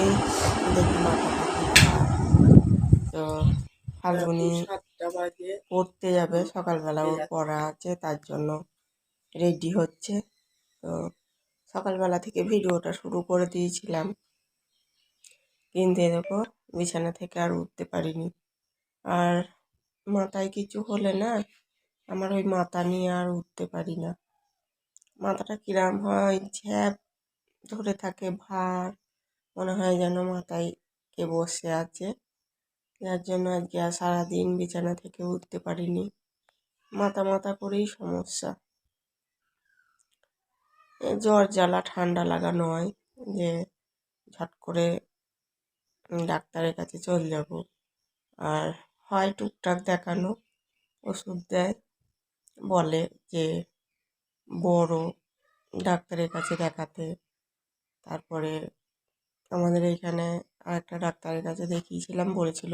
থেকেই দেখি মাথাটা কি খায়। তো ফাল্গুনি পড়তে যাবে সকালবেলা ওর পড়া আছে তার জন্য রেডি হচ্ছে। তো সকালবেলা থেকে ভিডিওটা শুরু করে দিয়েছিলাম। কিন্তু দেখো বিছানা থেকে আর উঠতে পারিনি। আর মাথায় কিছু হলে না আমার ওই মাথা নিয়ে আর উঠতে পারি না। মাথাটা কিরাম হয় ঝ্যাপ ধরে থাকে ভার। মনে হয় যেন মাথায় কে বসে আছে। যার জন্য আজকে আর সারাদিন বিছানা থেকে উঠতে পারিনি। মাথা মাথা করেই সমস্যা। জ্বর জ্বালা ঠান্ডা লাগা নয় যে ঝট করে ডাক্তারের কাছে চলে যাব। আর হয় টুকটাক দেখানো, ওষুধ দেয়, বলে যে বড় ডাক্তারের কাছে দেখাতে, তারপরে আমাদের এইখানে আরেকটা ডাক্তারের কাছে দেখিয়েছিলাম, বলেছিল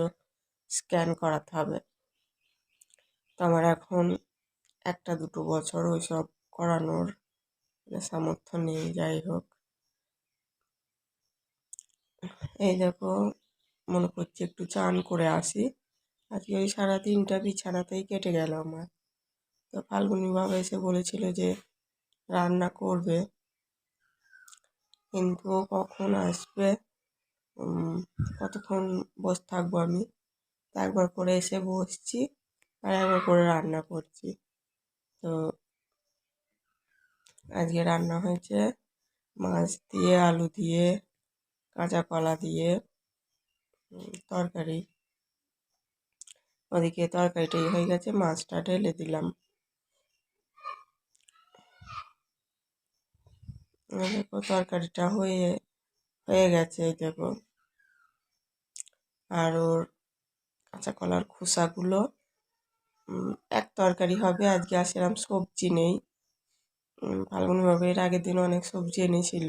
স্ক্যান করাতে হবে। তো আমার এখন একটা দুটো বছর ওইসব করানোর সামর্থ্য নেই, যাই হোক। এই দেখো, মনে করছি একটু চান করে আসি। আজকে ওই সারা দিনটা বিছানাতেই কেটে গেল আমার। তো ফাল্গুনি বাবা এসে বলেছিল যে রান্না করবে। কিন্তু কখন আসবে? কতক্ষণ বসে থাকব আমি? একবার করে এসে বসছি আর একবার করে রান্না করছি। তো আজকে রান্না হয়েছে মাছ দিয়ে, আলু দিয়ে, কাঁচা কলা দিয়ে তরকারি। ওদিকে তরকারিটাই হয়ে গেছে, মাছটা ঢেলে দিলাম। দেখো তরকারিটা হয়ে হয়ে গেছে, এই দেখো। আর ওর কাঁচা কলার খোসাগুলো এক তরকারি হবে, আজকে আর সেরকম সবজি নেই। ফাল্গুনি এর আগের দিন অনেক সবজি এনেছিল।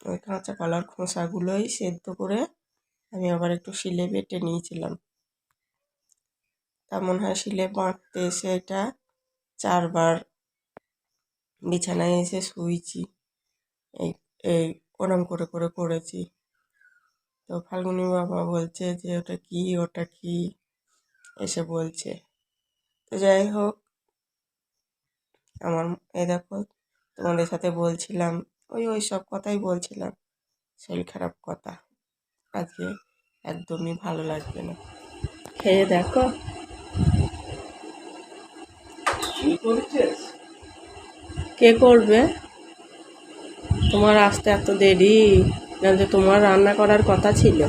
ওই কাঁচা কলার খোসাগুলোই সেদ্ধ করে আমি আবার একটু শিলে বেটে নিয়েছিলাম। তা মনে হয় শিলে বাঁটতে এসে এটা চারবার বিছানায় এসে শুয়েছি এই এই ওরম করে করে করেছি তো ফাল্গুনি বাবা বলছে যে ওটা কি? ওটা কি? এসে বলছে তো যাই হোক আমার এ দেখো তোমাদের সাথে বলছিলাম ওই ওই সব কথাই বলছিলাম। শরীর খারাপ কথা। আজকে একদমই ভালো লাগবে না। খেয়ে দেখো। কে করবে? তোমার আসতে এত দেরি? জানতে তোমার রান্না করার কথা ছিল।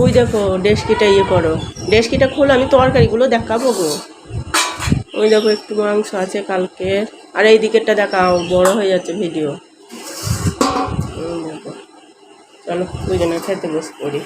ওই দেখো, ডেস্কিটা ইয়ে করো। ডেস্কিটা খুলে, আমি তরকারিগুলো দেখাবো গো। ওই দেখো, একটু মাংস আছে কালকে আর এই দিকেরটা দেখাও, বড় হয়ে যাচ্ছে ভিডিও। চলো, দুজনে খেতে বসে পড়ি।